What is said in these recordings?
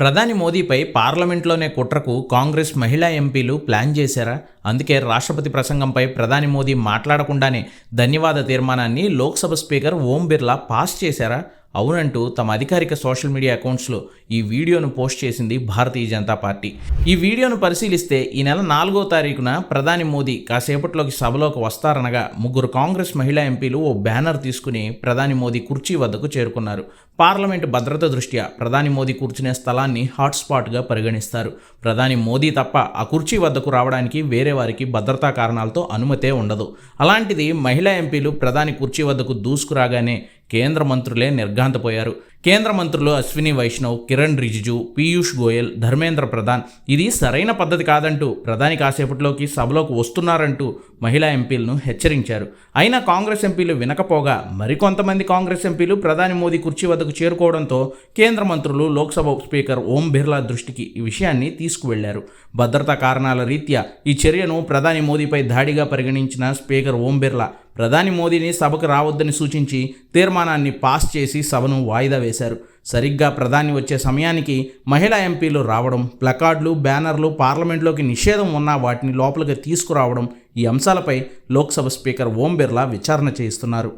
ప్రధాని మోదీపై పార్లమెంట్లోనే కుట్రకు కాంగ్రెస్ మహిళా ఎంపీలు ప్లాన్ చేశారా? అందుకే రాష్ట్రపతి ప్రసంగంపై ప్రధాని మోదీ మాట్లాడకుండానే ధన్యవాద తీర్మానాన్ని లోక్సభ స్పీకర్ ఓం బిర్లా పాస్ చేశారా? అవునంటూ తమ అధికారిక సోషల్ మీడియా అకౌంట్స్లో ఈ వీడియోను పోస్ట్ చేసింది భారతీయ జనతా పార్టీ. ఈ వీడియోను పరిశీలిస్తే ఈ నెల నాలుగో తారీఖున ప్రధాని మోదీ కాసేపట్లోకి సభలోకి వస్తారనగా ముగ్గురు కాంగ్రెస్ మహిళా ఎంపీలు ఓ బ్యానర్ తీసుకుని ప్రధాని మోదీ కుర్చీ వద్దకు చేరుకున్నారు. పార్లమెంట్ భద్రత దృష్ట్యా ప్రధాని మోదీ కూర్చునే స్థలాన్ని హాట్స్పాట్గా పరిగణిస్తారు. ప్రధాని మోదీ తప్ప ఆ కుర్చీ వద్దకు రావడానికి వేరే వారికి భద్రతా కారణాలతో అనుమతే ఉండదు. అలాంటిది మహిళా ఎంపీలు ప్రధాని కుర్చీ వద్దకు దూసుకురాగానే కేంద్ర మంత్రులే నిర్ఘాంతపోయారు. కేంద్ర మంత్రులు అశ్విని వైష్ణవ్ కిరణ్ రిజిజు పీయూష్ గోయల్ ధర్మేంద్ర ప్రధాన్. ఇది సరైన పద్ధతి కాదంటూ ప్రధాని కాసేపట్లోకి సభలోకి వస్తున్నారంటూ మహిళా ఎంపీలను హెచ్చరించారు. అయినా కాంగ్రెస్ ఎంపీలు వినకపోగా మరికొంతమంది కాంగ్రెస్ ఎంపీలు ప్రధాని మోదీ కుర్చీ వద్దకు చేరుకోవడంతో కేంద్ర మంత్రులు లోక్సభ స్పీకర్ ఓం బిర్లా దృష్టికి ఈ విషయాన్ని తీసుకువెళ్ళారు. భద్రతా కారణాల రీత్యా ఈ చర్యను ప్రధాని మోదీపై దాడిగా పరిగణించిన స్పీకర్ ఓం బిర్లా ప్రధాని మోదీని సభకు రావద్దని సూచించి తీర్మానాన్ని పాస్ చేసి సభను వాయిదా వేశారు సరిగ్గా ప్రధాని వచ్చే సమయానికి మహిళా ఎంపీలు రావడం ప్లకార్డులు బ్యానర్లు పార్లమెంట్లోకి నిషేధం ఉన్న వాటిని లోపలికి తీసుకురావడం ఈ అంశాలపై లోక్సభ స్పీకర్ ఓం బిర్లా విచారణ చేయిస్తున్నారు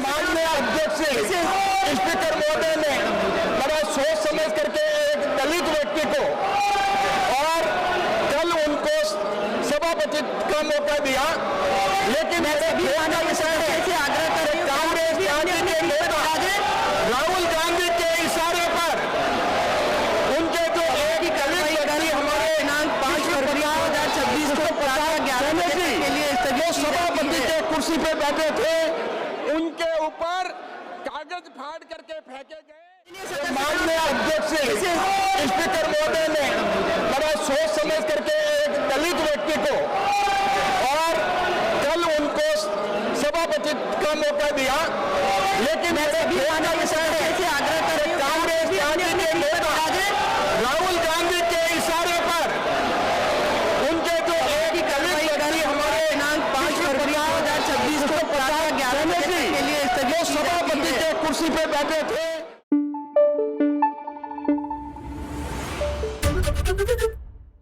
माननीय अध्यक्ष स्पीकर महोदय ने बड़ा सोच समझ करके एक दलित व्यक्ति को सभापति का मौका दिया लेकिन कि कांग्रेस पार्टी के नेता राहुल गांधी के इशारे पर उनके जो एक दलित व्यक्ति हमारे दिनांक पाँच फरवरी दो हज़ार छब्बीस को प्रातः ग्यारह बजे के लिए जो सभापति के कुर्सी पे बैठे थे उनके ऊपर कागज़ फाड़ करके फेंके गए। माननीय अध्यक्ष स्पीकर महोदय ने कम मौका दिया लेकिन कांग्रेस राहुल गांधी के इशारे पर उनके जो एक दलित व्यक्ति हमारे पाँच फरवरी दो हज़ार छब्बीस को ग्यारह सभापति के कुर्सी पे बैठे थे।